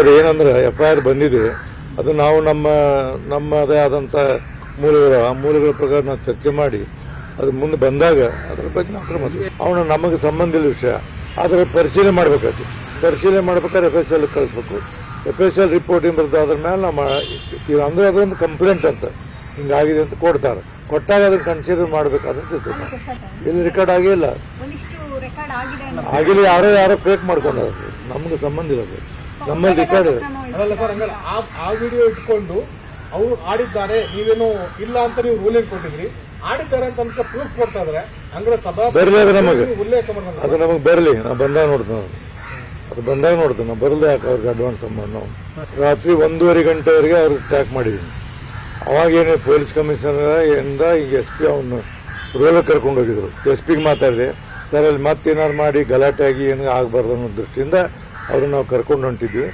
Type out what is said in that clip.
ಅದು ಏನಂದ್ರೆ F I R ಬಂದಿದೆ. ಅದು ನಾವು ನಮ್ಮ ನಮ್ಮದೇ ಆದಂಥ ಮೂಲಗಳು ಆ ಮೂಲಗಳ ಪ್ರಕಾರ ನಾವು ಚರ್ಚೆ ಮಾಡಿ ಅದು ಮುಂದೆ ಬಂದಾಗ ಅದ್ರ ಬಗ್ಗೆ ನಾವು ಕ್ರಮ ಅವನು ನಮಗೆ ಸಂಬಂಧ ಇಲ್ಲ ವಿಷಯ. ಆದರೆ ಪರಿಶೀಲನೆ ಮಾಡ್ಬೇಕಾಗ್ತದೆ ಪರಿಶೀಲನೆ ಮಾಡ್ಬೇಕಾದ್ರೆ ಎಫ್ ಎಸ್ ಎಲ್ ಕಳಿಸ್ಬೇಕು. ಎಫ್ ಎಸ್ ಎಲ್ ರಿಪೋರ್ಟಿಂಗ್ ಬರ್ತದೆ ಮೇಲೆ ನಮ್ಮ ಅಂದ್ರೆ ಅದೊಂದು ಕಂಪ್ಲೇಂಟ್ ಅಂತ. ಹಿಂಗಾಗಿದೆ ಅಂತ ಕೊಡ್ತಾರೆ. ಕೊಟ್ಟಾಗ ಅದನ್ನು ಕನ್ಸಿಡರ್ ಮಾಡಬೇಕಾದಂತ ಇಲ್ಲಿ ರೆಕಾರ್ಡ್ ಆಗೇ ಇಲ್ಲ. ಆಗಿಲ್ಲ ಯಾರೋ ಯಾರೋ ಫೇಕ್ ಮಾಡ್ಕೊಂಡು ನಮ್ಗೆ ಸಂಬಂಧ ಇಲ್ಲ ಅದು. ನಮ್ಮಲ್ಲಿ ರೆಕಾರ್ಡ್ ಇದೆ ಅಲ್ಲ ಸರ್ ಹಂಗಲ್ಲ. ಆ ವಿಡಿಯೋ ಇಟ್ಕೊಂಡು ಅವ್ರು ಆಡಿದ್ದಾರೆ ನೀವೇನು ಇಲ್ಲ ಅಂತ ನೀವು ರೂಲಿಂಗ್ ಕೊಟ್ಟಿದ್ರಿ ಆಡಿದ್ದಾರೆ ಅಂತ ಅನ್ಕ ಪ್ರೂಫ್ ಕೊಡ್ತಾ ಇದ್ರೆ. ಅಂದ್ರೆ ಸಭಾ ಬರ್ಲಿ ಅದು ನಮಗೆ. ಉಲ್ಲೇಖ ಅದು ನಮಗೆ ಬರಲಿ. ನಾವು ಬಂದಾಗ ನೋಡ್ತೀವಿ ನಾವು ಅದು ಬಂದಾಗ ನೋಡ್ತೇನೆ. ನಾವು ಬರಲೇ ಯಾಕೆ ಅವ್ರಿಗೆ ಅಡ್ವಾನ್ಸ್ ಸಂಬಂಧ ನಾವು? ರಾತ್ರಿ ಒಂದೂವರೆ ಗಂಟೆವರೆಗೆ ಅವ್ರಿಗೆ ಟ್ರ್ಯಾಕ್ ಮಾಡಿದ್ದೀನಿ. ಅವಾಗೇನು ಪೊಲೀಸ್ ಕಮಿಷನರ್ ಇಂದ ಈಗ ಎಸ್ ಪಿ ಅವನು ರೂಲ್ ಕರ್ಕೊಂಡು ಹೋಗಿದ್ರು ಎಸ್ ಪಿಗೆ ಮಾತಾಡಿದೆ. ಸರ್ ಅಲ್ಲಿ ಮತ್ತೇನಾರು ಮಾಡಿ ಗಲಾಟೆ ಆಗಿ ಏನು ಆಗಬಾರ್ದು ಅನ್ನೋ ದೃಷ್ಟಿಯಿಂದ ಅವ್ರನ್ನ ನಾವು ಕರ್ಕೊಂಡು ಹೊಂಟಿದ್ವಿ.